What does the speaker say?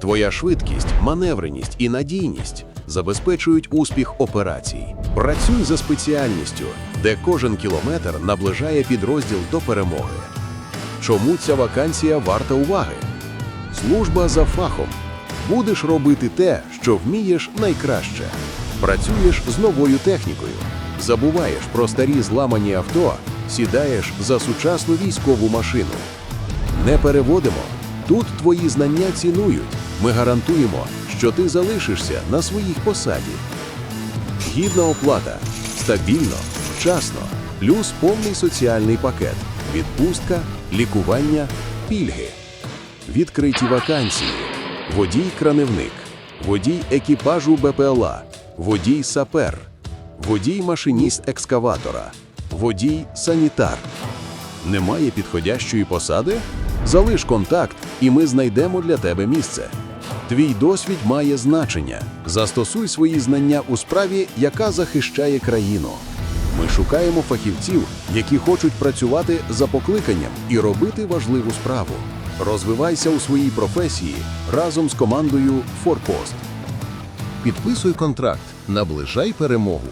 Твоя швидкість, маневреність і надійність забезпечують успіх операцій. Працюй за спеціальністю, де кожен кілометр наближає підрозділ до перемоги. Чому ця вакансія варта уваги? Служба за фахом. Будеш робити те, що вмієш найкраще. Працюєш з новою технікою. Забуваєш про старі зламані авто, сідаєш за сучасну військову машину. Не переводимо. Тут твої знання цінують. Ми гарантуємо, що ти залишишся на своїй посаді. Гідна оплата, стабільно, вчасно, плюс повний соціальний пакет, відпустка, лікування, пільги. Відкриті вакансії. Водій-кранивник, водій екіпажу БПЛА, водій сапер, водій машиніст екскаватора, водій санітар. Немає підходящої посади? Залиш контакт, і ми знайдемо для тебе місце. Твій досвід має значення. Застосуй свої знання у справі, яка захищає країну. Ми шукаємо фахівців, які хочуть працювати за покликанням і робити важливу справу. Розвивайся у своїй професії разом з командою Форпост. Підписуй контракт, наближай перемогу.